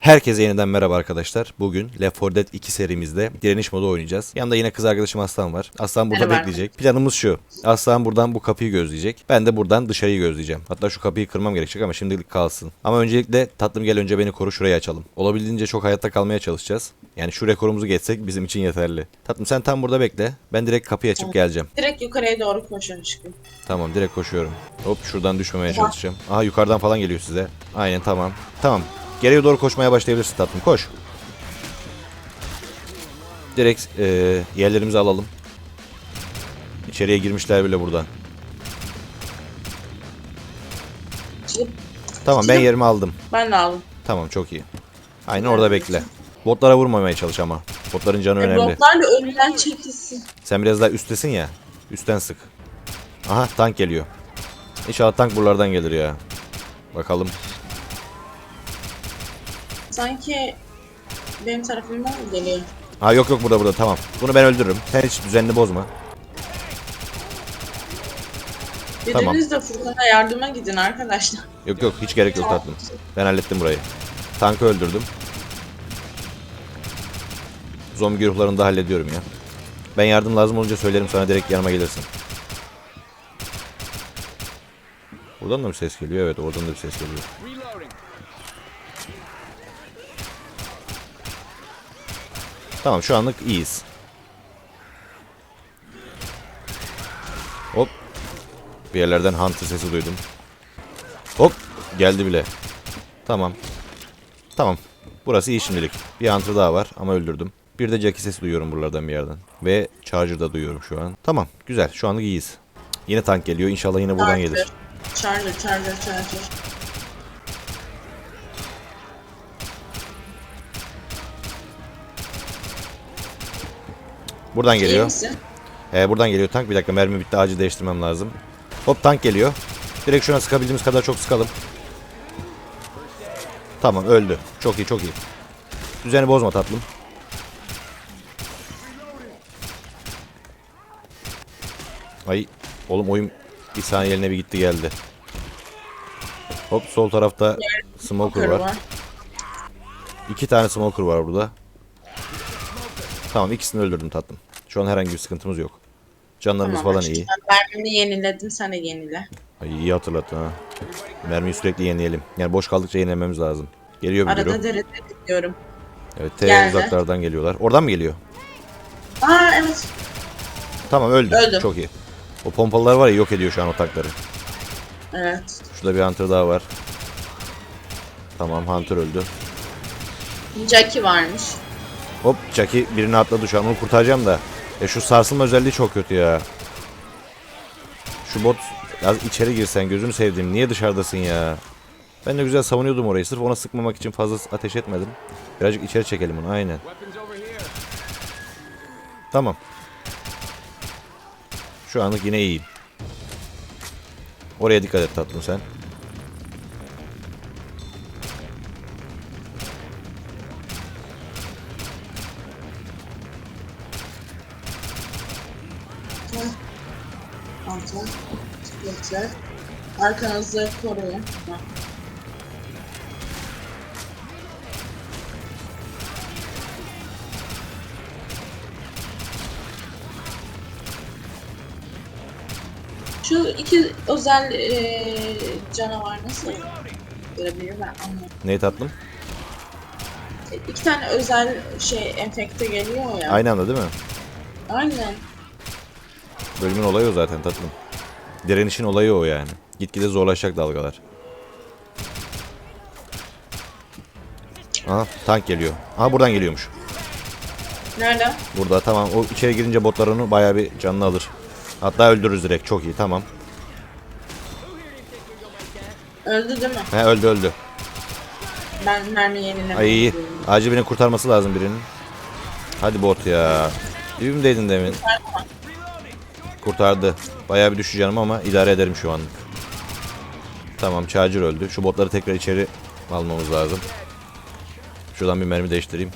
Herkese yeniden merhaba arkadaşlar. Bugün Left 4 Dead 2 serimizde direniş modu oynayacağız. Yanında yine kız arkadaşım Aslan var. Aslan burada Merhaba. bekleyecek. Planımız şu. Aslan buradan bu kapıyı gözleyecek. Ben de buradan dışarıyı gözleyeceğim. Hatta şu kapıyı kırmam gerekecek ama şimdilik kalsın. Ama öncelikle tatlım gel önce beni koru şurayı açalım. Olabildiğince çok hayatta kalmaya çalışacağız. Yani şu rekorumuzu geçsek bizim için yeterli. Tatlım sen tam burada bekle. Ben direkt kapıyı açıp geleceğim. Direkt yukarıya doğru koşun çıkın. Tamam direkt koşuyorum. Hop şuradan düşmemeye çalışacağım. Aha yukarıdan falan geliyor size. Aynen tamam. Tamam. Geriye doğru koşmaya başlayabilirsin tatlım. Koş. Direkt eee, yerlerimizi alalım. İçeriye girmişler bile buradan. Tamam ben yerimi aldım. ben de aldım. Tamam çok iyi. Aynen orada bekle. Botlara vurmamaya çalış ama. Botların canı E, önemli. bloklarla önünden çekilsin. Sen biraz daha üsttesin ya. Üstten sık. Aha tank geliyor. İnşallah tank buralardan gelir ya. Bakalım. Sanki benim tarafımdan mı geliyor? Ha yok yok burada burada tamam. Bunu ben öldürürüm. Sen hiç düzenini bozma. Tamam. Biriniz de Furkan'a yardıma gidin arkadaşlar. Yok yok hiç gerek yok tatlım. Ben hallettim burayı. Tankı öldürdüm. Zombi güruhlarını da hallediyorum ya. Ben yardım lazım olunca söylerim sana direkt yanıma gelirsin. Buradan da mı ses geliyor? Evet oradan da bir ses geliyor. Tamam şu anlık iyiyiz. Hop. Bir yerlerden hunter sesi duydum. Hop geldi bile. Tamam. Tamam. Burası iyi şimdilik. Bir hunter daha var ama öldürdüm. Bir de Jackie sesi duyuyorum buralardan bir yerden. Ve Charger da duyuyorum şu an. Tamam güzel şu anlık iyiyiz. Yine tank geliyor İnşallah yine buradan Charger. gelir. Charger, charger, charger. Buradan İyi geliyor. misin? Ee, buradan geliyor tank. Bir dakika mermi bitti acil değiştirmem lazım. Hop tank geliyor. Direkt şuna sıkabildiğimiz kadar çok sıkalım. Tamam öldü. Çok iyi çok iyi. Düzeni bozma tatlım. Ay oğlum oyun bir saniyeliğine bir gitti geldi. Hop sol tarafta smoker var. İki tane smoker var burada. Tamam ikisini öldürdüm tatlım. Şu an herhangi bir sıkıntımız yok. Canlarımız Tamam, falan iyi. Ben mermini yeniledin sen de yenile. Ay iyi hatırlattın ha. Mermiyi sürekli yenileyelim. Yani boş kaldıkça yenilememiz lazım. Geliyor bir Arada grup. derede gidiyorum. Evet T Geldi. uzaklardan geliyorlar. Oradan mı geliyor? Aa evet. Tamam öldü. Öldü. Çok iyi. O pompalılar var ya yok ediyor şu an o tankları. Evet. Şurada bir hunter daha var. Tamam hunter öldü. Jackie varmış. Hop Chucky birini atladı şu an onu kurtaracağım da. E şu sarsılma özelliği çok kötü ya. Şu bot az içeri girsen gözünü sevdiğim niye dışarıdasın ya? Ben de güzel savunuyordum orayı sırf ona sıkmamak için fazla ateş etmedim. Birazcık içeri çekelim onu aynen. Tamam. Şu anlık yine iyiyim. Oraya dikkat et tatlım sen. Arkanızı koruyun. Şu iki özel eee canavar nasıl görebilir ben anlamadım. Neyi tatlım? İki tane özel şey enfekte geliyor ya. Aynı anda değil mi? Aynen. Bölümün olayı o zaten tatlım. Direnişin olayı o yani. Gitgide zorlaşacak dalgalar. Aha tank geliyor. Aha buradan geliyormuş. Nerede? Burada tamam o içeri girince botlar onu bayağı bir canını alır. Hatta öldürürüz direkt çok iyi tamam. Öldü değil mi? He öldü öldü. Ben mermi yenilemedim. Ay iyi. Acil birinin kurtarması lazım birinin. Hadi bot ya. Dibimdeydin demin. Kurtardı. Bayağı bir düşeceğim ama idare ederim şu anlık. Tamam Charger öldü. Şu botları tekrar içeri almamız lazım. Şuradan bir mermi değiştireyim.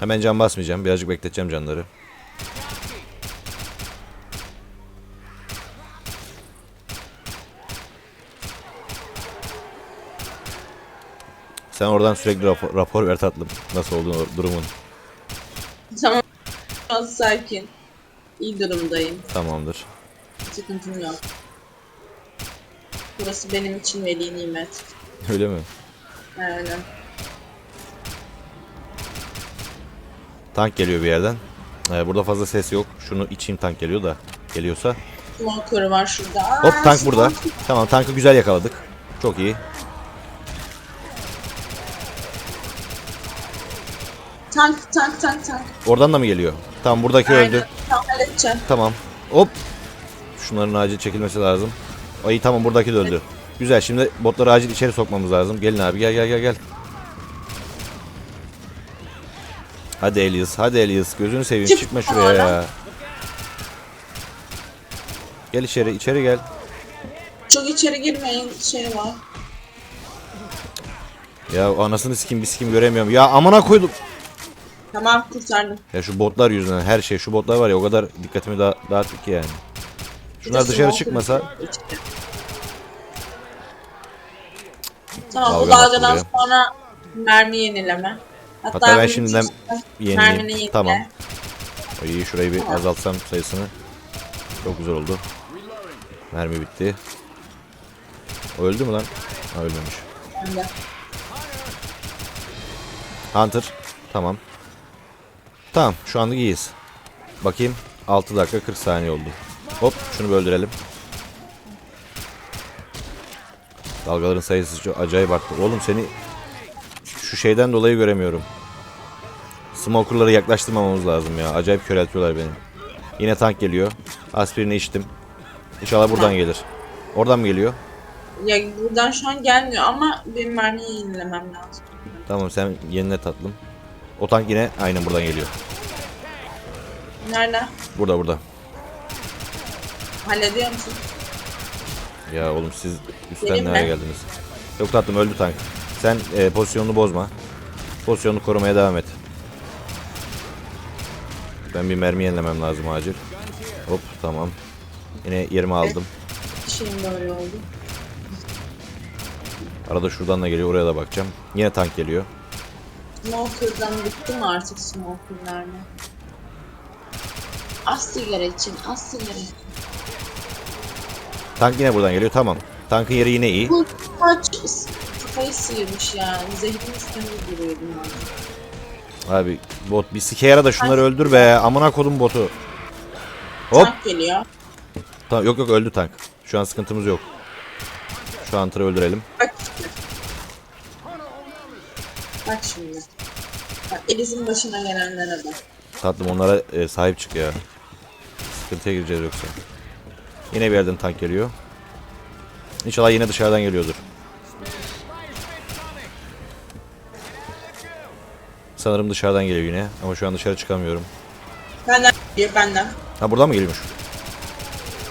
Hemen can basmayacağım. Birazcık bekleteceğim canları. Sen oradan sürekli rapor, rapor ver tatlım. Nasıl olduğunu durumun. Tamam. Sakin. İyi durumdayım. Tamamdır. Sıkıntım yok. Burası benim için veli nimet. Öyle mi? Öyle. Tank geliyor bir yerden. Ee, burada fazla ses yok. Şunu içeyim tank geliyor da. Geliyorsa. Smoker var şurada. Aa, Hop tank burada. smoker. Tamam tankı güzel yakaladık. Çok iyi. Tank tank tank tank. Oradan da mı geliyor? Tamam buradaki Aynen. öldü. Tamam halledeceğim. Tamam. Hop. Şunların acil çekilmesi lazım. Ay tamam buradaki de öldü. Güzel şimdi botları acil içeri sokmamız lazım. Gelin abi gel gel gel gel. Hadi Elias hadi Elias gözünü seveyim Çık çıkma şuraya ya. Gel içeri içeri gel. Çok içeri girmeyin şey var. Ya anasını sikim bir sikim göremiyorum. Ya amına koydum. Tamam kurtardım. Ya şu botlar yüzünden her şey şu botlar var ya o kadar dikkatimi da dağıttık ki yani. Şunlar dışarı çıkmasa. Tamam bu Dalga dalgadan buraya. sonra mermi yenileme. Hatta, Hatta ben bir şimdiden yenileyim. Mermini yenile. Tamam. İyi şurayı bir azaltsam sayısını. Çok güzel oldu. Mermi bitti. O öldü mü lan? Ha ölmemiş. Ben de. Hunter. Tamam. Tamam şu anda iyiyiz. Bakayım. 6 dakika 40 saniye oldu. Hop şunu öldürelim. Dalgaların sayısı çok acayip arttı. Oğlum seni şu şeyden dolayı göremiyorum. Smoker'ları yaklaştırmamamız lazım ya. Acayip köreltiyorlar beni. Yine tank geliyor. Aspirini içtim. İnşallah buradan gelir. Oradan mı geliyor? Ya buradan şu an gelmiyor ama benim mermiyi yenilemem lazım. Tamam sen yenile tatlım. O tank yine aynen buradan geliyor. Nerede? Burada burada. Hallediyor musun? Ya oğlum siz üstten nereye geldiniz? Yok tatlım öldü tank. Sen e, pozisyonunu bozma. Pozisyonunu korumaya devam et. Ben bir mermi yenilemem lazım acil. Hop tamam. Yine yerimi aldım. Şeyim böyle oldu. Arada şuradan da geliyor oraya da bakacağım. Yine tank geliyor. Smoker'dan mi artık smoker mermi? Az sigara için, az sigara için. Tank yine buradan geliyor tamam. Tankın yeri yine iyi. Bu kaç kafayı sıyırmış yani. Zehrin üstünde duruyordum ben. Abi bot bir sike yara da şunları öldür be. Amına kodum botu. Hop. Tank geliyor. Tamam, yok yok öldü tank. Şu an sıkıntımız yok. Şu an tırı öldürelim. Bak şimdi. Bak şimdi. Bak Eliz'in başına gelenlere bak. Tatlım onlara e, sahip çık ya. Sıkıntıya gireceğiz yoksa. Yine bir yerden tank geliyor. İnşallah yine dışarıdan geliyordur. Sanırım dışarıdan geliyor yine ama şu an dışarı çıkamıyorum. Benden geliyor benden. Ha buradan mı geliyormuş?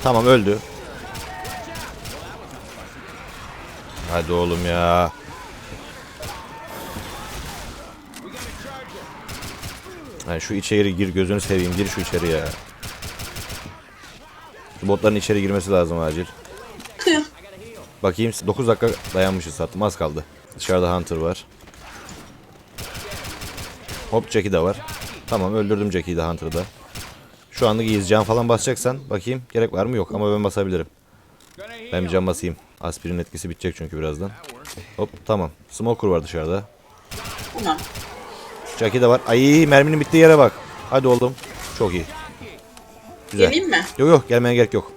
Tamam öldü. Hadi oğlum ya. Yani şu içeri gir gözünü seveyim gir şu içeri ya. Şu botların içeri girmesi lazım acil. Bakayım 9 dakika dayanmışız sattım az kaldı. Dışarıda Hunter var. Hop Jackie de var. Tamam öldürdüm Jackie'yi de Hunter'ı da. Şu anlık iyiyiz. Can falan basacaksan bakayım gerek var mı yok ama ben basabilirim. Ben bir can basayım. Aspirin etkisi bitecek çünkü birazdan. Hop tamam. Smoker var dışarıda. Tamam. Jackie de var. Ay merminin bittiği yere bak. Hadi oğlum. Çok iyi. Güzel. Geleyim mi? Yok yok gelmeye gerek yok.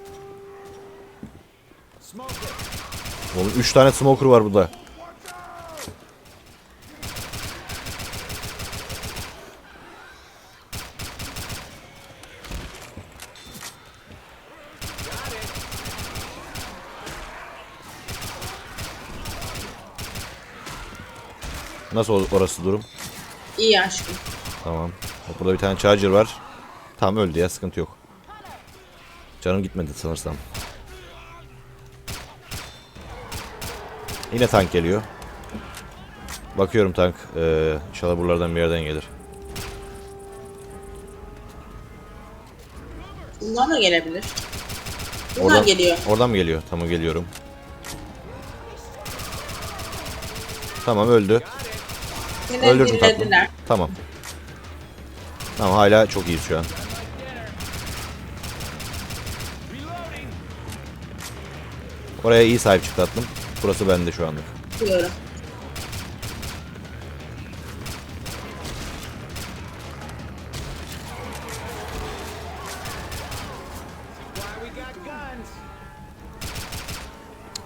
Oğlum 3 tane smoker var burada. Nasıl or- orası durum? İyi aşkım. Tamam. Bak Burada bir tane charger var. Tam öldü ya sıkıntı yok. Canım gitmedi sanırsam. Yine tank geliyor. Bakıyorum tank. Ee, inşallah buralardan bir yerden gelir. Bundan da gelebilir. Bundan Oradan, geliyor. Oradan mı geliyor? Tamam geliyorum. Tamam öldü. Yine Öldürdüm tatlım. dinlediler. Tamam. Tamam hala çok iyiyiz şu an. Oraya iyi sahip çık tatlım. Burası bende şu anlık. Diyorum.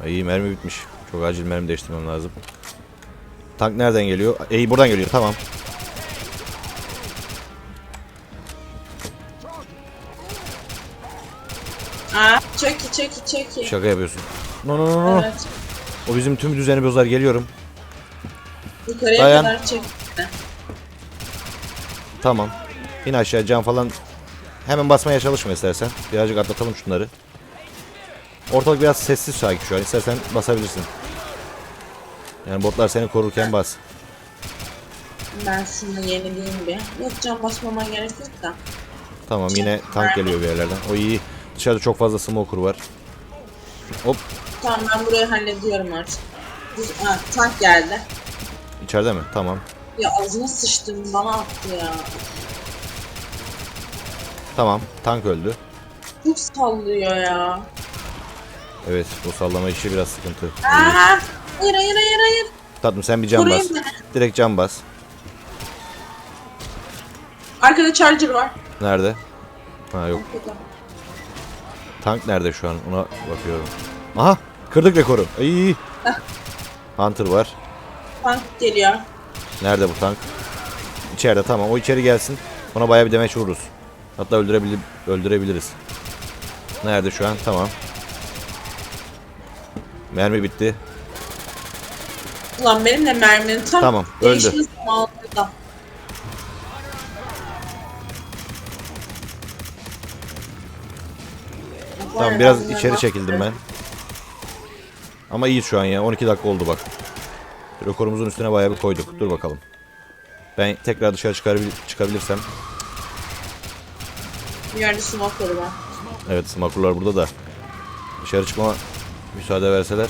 Ay, iyi mermi bitmiş. Çok acil mermi değiştirmem lazım. Tank nereden geliyor? İyi buradan geliyor tamam. Aa, çok iyi, çok iyi, çok iyi. Şaka yapıyorsun. No no no no. Evet. O bizim tüm düzeni bozar geliyorum. Yukarıya Dayan. kadar çek. Tamam. İn aşağı cam falan. Hemen basmaya çalışma istersen. Birazcık atlatalım şunları. Ortalık biraz sessiz sanki şu an. İstersen basabilirsin. Yani botlar seni korurken bas. Ben şunu yenileyim bir. Yok can basmama gerek yok da. Tamam yine tank geliyor bir yerlerden. O iyi. Dışarıda çok fazla smoker var. Hop Tamam ben burayı hallediyorum artık. Biz, ha, tank geldi. içeride mi? Tamam. Ya ağzına sıçtım bana attı ya. Tamam tank öldü. Çok sallıyor ya. Evet o sallama işi biraz sıkıntı. Aa, hayır hayır hayır hayır. Tatlım sen bir cam bas. Beni. Direkt cam bas. Arkada charger var. Nerede? Ha yok. Arkada. Tank nerede şu an? Ona bakıyorum. Aha! Kırdık rekoru. İyi. Hunter var. Tank geliyor. Nerede bu tank? İçeride tamam. O içeri gelsin. Ona bayağı bir demeç vururuz. Hatta öldürebilir, öldürebiliriz. Nerede şu an? Tamam. Mermi bitti. Ulan benim de mermim tam Tamam, öldü. değişme zamanında. Tamam biraz içeri çekildim ben. Ama iyiyiz şu an ya. 12 dakika oldu bak. Rekorumuzun üstüne bayağı bir koyduk. Dur bakalım. Ben tekrar dışarı çıkarabil çıkabilirsem. Yerde smoke'ları var. Evet smakurlar burada da. Dışarı çıkmama müsaade verseler.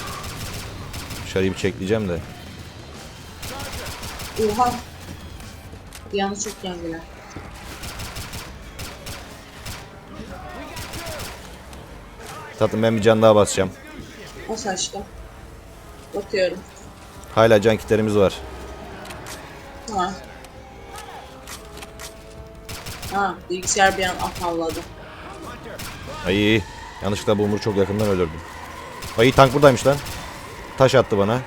Dışarıyı bir çekleyeceğim de. Oha. Anda çok geldiler. Tatlım ben bir can daha basacağım. O saçta. Bakıyorum. Hala can kitlerimiz var. Ha. Ha, bilgisayar bir an afalladı. Ay yanlışlıkla Boomer'ı çok yakından öldürdüm. Ay tank buradaymış lan. Taş attı bana.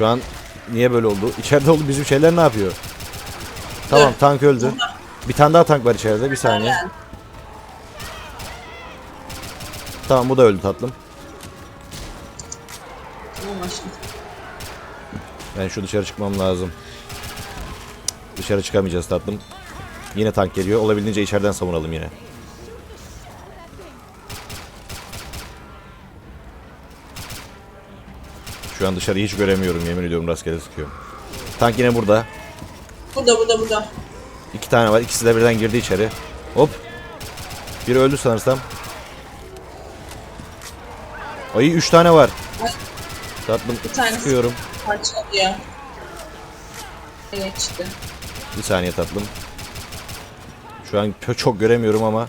Şu an niye böyle oldu? İçeride oldu bizim şeyler ne yapıyor? Tamam tank öldü. Bir tane daha tank var içeride bir saniye. Tamam bu da öldü tatlım. Ben şu dışarı çıkmam lazım. Dışarı çıkamayacağız tatlım. Yine tank geliyor. Olabildiğince içeriden savunalım yine. Şu an dışarıyı hiç göremiyorum yemin ediyorum rastgele sıkıyorum. Tank yine burada. Burada burada burada. İki tane var. İkisi de birden girdi içeri. Hop. Biri öldü sanırsam. Ay üç tane var. Ay. Tatlım Bir tanesi. sıkıyorum. Parçalıyor. Geçti. Bir saniye tatlım. Şu an çok göremiyorum ama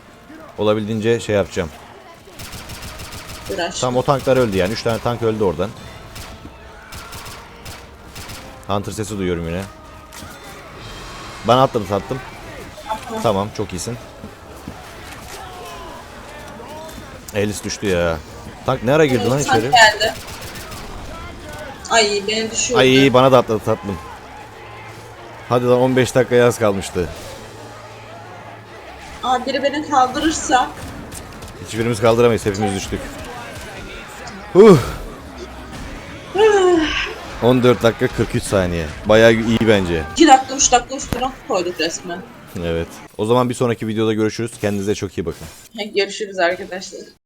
olabildiğince şey yapacağım. Tam o tanklar öldü yani. 3 tane tank öldü oradan. Hunter sesi duyuyorum yine. Bana atladı tatlım. Tamam çok iyisin. Elis düştü ya. Tank ne ara girdi lan içeri? geldi. Ay beni düşürdü. Ay bana da atladı tatlım. Hadi lan 15 dakika az kalmıştı. Aa, biri beni kaldırırsa Hiçbirimiz kaldıramayız. Hepimiz düştük. Huh. 14 dakika 43 saniye. Bayağı iyi bence. 2 dakika 3 dakika üstüne koyduk resmen. Evet. O zaman bir sonraki videoda görüşürüz. Kendinize çok iyi bakın. Görüşürüz arkadaşlar.